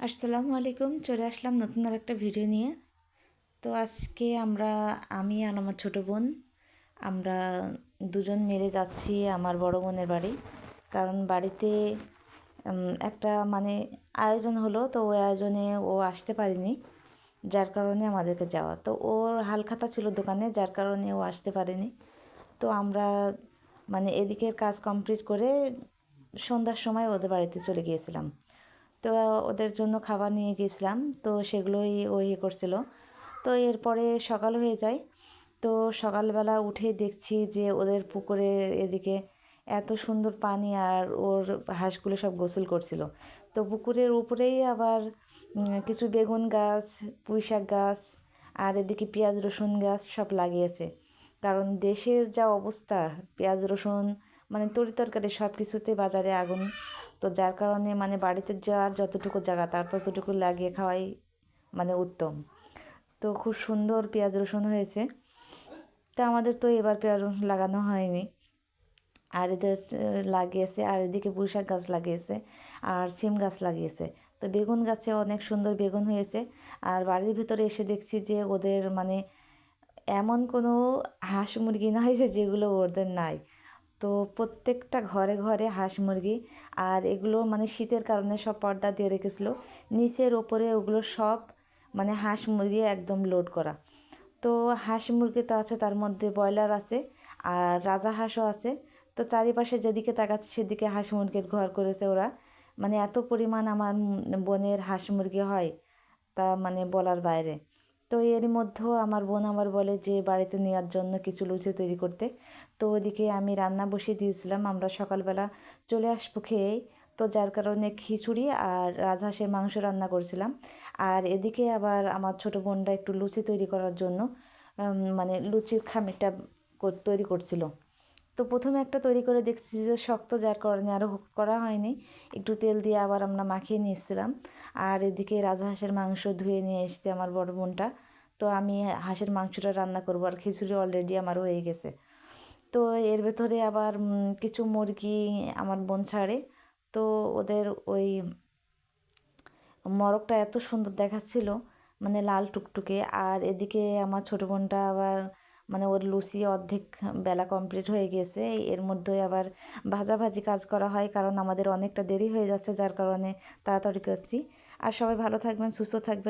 আসসালামু আলাইকুম, চলে আসলাম নতুন আর একটা ভিডিও নিয়ে। তো আজকে আমরা, আমি আর আমার ছোটো বোন, আমরা দুজন মিলে যাচ্ছি আমার বড় বোনের বাড়ি। কারণ বাড়িতে একটা মানে আয়োজন হলো, তো ওই আয়োজনে ও আসতে পারেনি, যার কারণে আমাদেরকে যাওয়া। তো ওর হালখাতা ছিল দোকানে, যার কারণে ও আসতে পারেনি। তো আমরা মানে এদিকের কাজ কমপ্লিট করে সন্ধ্যার সময় ওদের বাড়িতে চলে গিয়েছিলাম। তো ওদের জন্য খাবার নিয়ে গেছিলাম। তো সেগুলোই ও ইয়ে করছিল। তো এরপরে সকাল হয়ে যায়। তো সকালবেলা উঠে দেখছি যে ওদের পুকুরে এদিকে এত সুন্দর পানি আর ওর হাঁসগুলো সব গোসল করছিল। তো পুকুরের উপরেই আবার কিছু বেগুন গাছ, পুঁই শাক গাছ আর এদিকে পেঁয়াজ রসুন গাছ সব লাগিয়েছে। কারণ দেশের যা অবস্থা, পেঁয়াজ রসুন মানে তরি তরকারি সব কিছুতে বাজারে আগুন। তো যার কারণে মানে বাড়িতে যার যতটুকু জায়গা, তার ততটুকু লাগিয়ে খাওয়াই মানে উত্তম। তো খুব সুন্দর পেঁয়াজ রসুন হয়েছে। তা আমাদের তো এবার পেঁয়াজ রসুন লাগানো হয়নি। আর এদের লাগিয়েছে, আর এদিকে পুঁইশাক গাছ লাগিয়েছে, আর সিম গাছ লাগিয়েছে। তো বেগুন গাছে অনেক সুন্দর বেগুন হয়েছে। আর বাড়ির ভিতরে এসে দেখছি যে ওদের মানে এমন কোনো হাঁস মুরগি নয় যেগুলো ওদের নাই। তো প্রত্যেকটা ঘরে ঘরে হাঁস মুরগি আর এগুলো মানে শীতের কারণে সব পর্দা দিয়ে রেখেছিলো। নিচের ওপরে ওগুলো সব মানে হাঁস মুরগি একদম লোড করা। তো হাঁস মুরগি তো আছে, তার মধ্যে ব্রয়লার আছে আর রাজা হাঁসও আছে। তো চারিপাশে যেদিকে তাকাচ্ছে সেদিকে হাঁস মুরগির ঘর করেছে ওরা। মানে এত পরিমাণ আমার বোনের হাঁস মুরগি হয় তা মানে বলার বাইরে। তো এরই মধ্যেও আমার বোন আমার বলে যে, বাড়িতে নেওয়ার জন্য কিছু লুচি তৈরি করতে। তো ওদিকে আমি রান্না বসিয়ে দিয়েছিলাম, আমরা সকালবেলা চলে আসব খেয়েই। তো যার কারণে খিচুড়ি আর রাজহাঁসের মাংস রান্না করছিলাম। আর এদিকে আবার আমার ছোটো বোনটা একটু লুচি তৈরি করার জন্য মানে লুচির খামিরটা তৈরি করছিল। তো প্রথমে একটা তৈরি করে দেখছি যে শক্ত যার কারণে আরও করা হয়নি। একটু তেল দিয়ে আবার আমরা মাখিয়ে নিয়েছিলাম। আর এদিকে রাজহাঁসের মাংস ধুয়ে নিয়ে এসছে আমার বড় বোনটা। তো আমি হাঁসের মাংসটা রান্না করব, আর খিচুড়ি অলরেডি আমার হয়ে গেছে। তো এর ভেতরে আবার কিছু মুরগি আমার বোন ছাড়ে। তো ওদের ওই মরকটা এত সুন্দর দেখাচ্ছিল মানে লাল টুকটুকে। আর এদিকে আমার ছোটো বোনটা আবার মানে ওর লুচি অর্ধেক বেলা কমপ্লিট হয়ে গেছে। এর মধ্যে আবার ভাজাভাজি কাজ করা হয়, কারণ আমাদের অনেকটা দেরি হয়ে যাচ্ছে, যার কারণে তাড়াতাড়ি করছি। আর সবাই ভালো থাকবেন, সুস্থ থাকবেন।